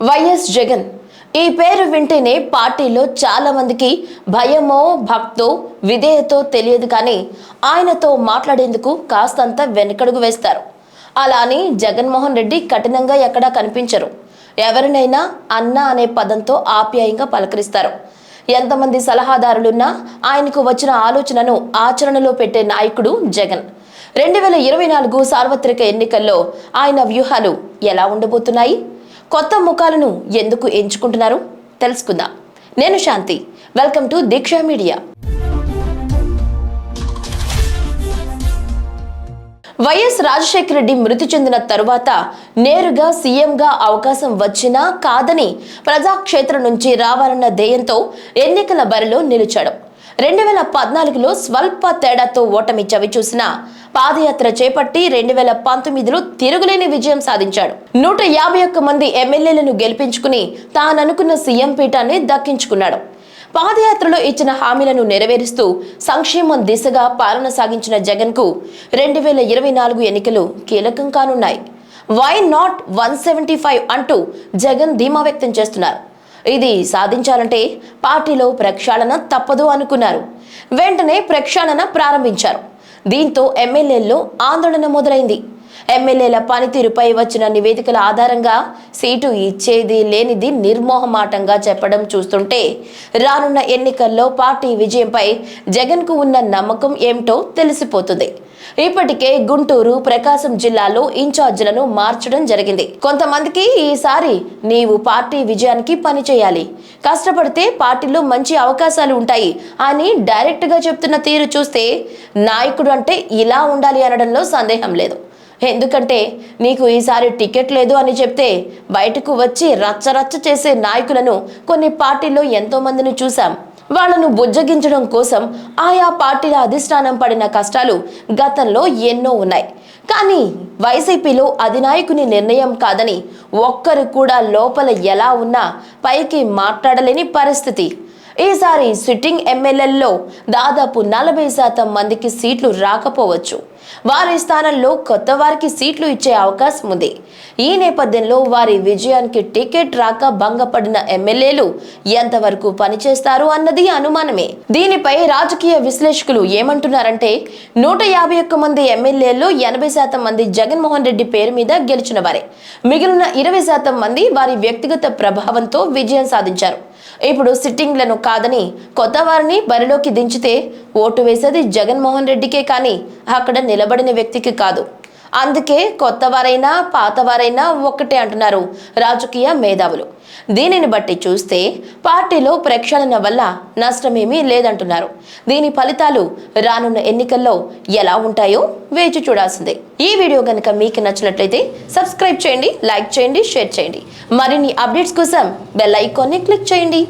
YS Jagan. ఈ పేరు వింటేనే పార్టీలో చాలా మందికి భయమో భక్తో విధేయతో తెలియదు కానీ ఆయనతో మాట్లాడేందుకు కాస్తంత వెనకడుగు వేస్తారు. అలా అని జగన్మోహన్ రెడ్డి కఠినంగా ఎక్కడా కనిపించరు. ఎవరినైనా అన్న అనే పదంతో ఆప్యాయంగా పలకరిస్తారు. ఎంతమంది సలహాదారులున్నా ఆయనకు వచ్చిన ఆలోచనను ఆచరణలో పెట్టే నాయకుడు జగన్. రెండు వేల ఇరవై నాలుగు సార్వత్రిక ఎన్నికల్లో ఆయన వ్యూహాలు ఎలా ఉండబోతున్నాయి? కొత్త ముఖాలను ఎందుకు ఎంచుకుంటున్నారు? తెలుసుకుందాం. నేను Shanti. Welcome to Diksha media. YS Rajasekhara Reddy మృతి చెందిన తరువాత నేరుగా సీఎంగా అవకాశం వచ్చినా కాదని ప్రజాక్షేత్రం నుంచి రావాలన్న ధ్యేయంతో ఎన్నికల బరిలో నిలిచాడు. రెండు వేల పద్నాలుగులో స్వల్ప తేడాతో ఓటమి చవిచూసిన పాదయాత్ర చేపట్టి రెండు వేల పంతొమ్మిదిలో తిరుగులేని విజయం సాధించాడు. నూట యాభై ఒక్క మంది ఎమ్మెల్యేలను గెలిపించుకుని తాననుకున్న సీఎం పీఠాన్ని దక్కించుకున్నాడు. పాదయాత్రలో ఇచ్చిన హామీలను నెరవేరుస్తూ సంక్షేమం దిశగా పాలన సాగించిన జగన్కు రెండు వేల ఇరవై నాలుగు ఎన్నికలు కీలకం కానున్నాయి. Why not one seventy five అంటూ జగన్ ధీమా వ్యక్తం చేస్తున్నారు. ఇది సాధించాలంటే పార్టీలో ప్రక్షాళన తప్పదు అనుకున్నారు. వెంటనే ప్రక్షాళన ప్రారంభించారు. దీంతో ఎమ్మెల్యేల్లో ఆందోళన మొదలైంది. ఎమ్మెల్యేల పనితీరుపై వచ్చిన నివేదికల ఆధారంగా సీటు ఇచ్చేది లేనిది నిర్మోహమాటంగా చెప్పడం చూస్తుంటే రానున్న ఎన్నికల్లో పార్టీ విజయంపై జగన్కు ఉన్న నమ్మకం ఏమిటో తెలిసిపోతుంది. ఇప్పటికే గుంటూరు ప్రకాశం జిల్లాలో ఇన్ఛార్జీలను మార్చడం జరిగింది. కొంతమందికి ఈసారి నీవు పార్టీ విజయానికి పనిచేయాలి కష్టపడితే పార్టీలో మంచి అవకాశాలు ఉంటాయి అని డైరెక్ట్గా చెప్తున్న తీరు చూస్తే నాయకుడు అంటే ఇలా ఉండాలి అనడంలో సందేహం లేదు. ఎందుకంటే నీకు ఈసారి టికెట్ లేదు అని చెప్తే బయటకు వచ్చి రచ్చరచ్చ చేసే నాయకులను కొన్ని పార్టీల్లో ఎంతో మందిని చూశాం. వాళ్ళను బుజ్జగించడం కోసం ఆయా పార్టీల అధిష్టానం పడిన కష్టాలు గతంలో ఎన్నో ఉన్నాయి. కానీ వైసీపీలో అధినాయకుని నిర్ణయం కాదని ఒక్కరు కూడా లోపల ఎలా ఉన్నా పైకి మాట్లాడలేని పరిస్థితి. ఈసారి సిట్టింగ్ ఎమ్మెల్యేల్లో దాదాపు నలభై శాతం మందికి సీట్లు రాకపోవచ్చు. వారి స్థానంలో కొత్త వారికి సీట్లు ఇచ్చే అవకాశం ఉంది. ఈ నేపథ్యంలో వారి విజయానికి టికెట్ రాక భంగపడిన ఎమ్మెల్యేలు ఎంతవరకు పనిచేస్తారు అన్నది అనుమానమే. దీనిపై రాజకీయ విశ్లేషకులు ఏమంటున్నారంటే నూట యాభై ఒక్క మంది ఎమ్మెల్యేల్లో ఎనభై శాతం మంది జగన్మోహన్ రెడ్డి పేరు మీద గెలిచిన వారే. మిగిలిన ఇరవై శాతం మంది వారి వ్యక్తిగత ప్రభావంతో విజయం సాధించారు. ఇప్పుడు సిట్టింగ్లను కాదని కొత్త వారిని బరిలోకి దించితే ఓటు వేసేది జగన్మోహన్ రెడ్డికే కానీ అక్కడ నిలబడిన వ్యక్తికి కాదు. అందుకే కొత్త వారైనా పాతవారైనా ఒక్కటే అంటున్నారు రాజకీయ మేధావులు. దీనిని బట్టి చూస్తే పార్టీలో ప్రక్షాళన వల్ల నష్టమేమీ లేదంటున్నారు. దీని ఫలితాలు రానున్న ఎన్నికల్లో ఎలా ఉంటాయో వేచి చూడాల్సిందే. ఈ వీడియో కనుక మీకు నచ్చినట్లయితే సబ్స్క్రైబ్ చేయండి లైక్ చేయండి షేర్ చేయండి. మరిన్ని అప్డేట్స్ కోసం బెల్ ఐకాన్ని క్లిక్ చేయండి.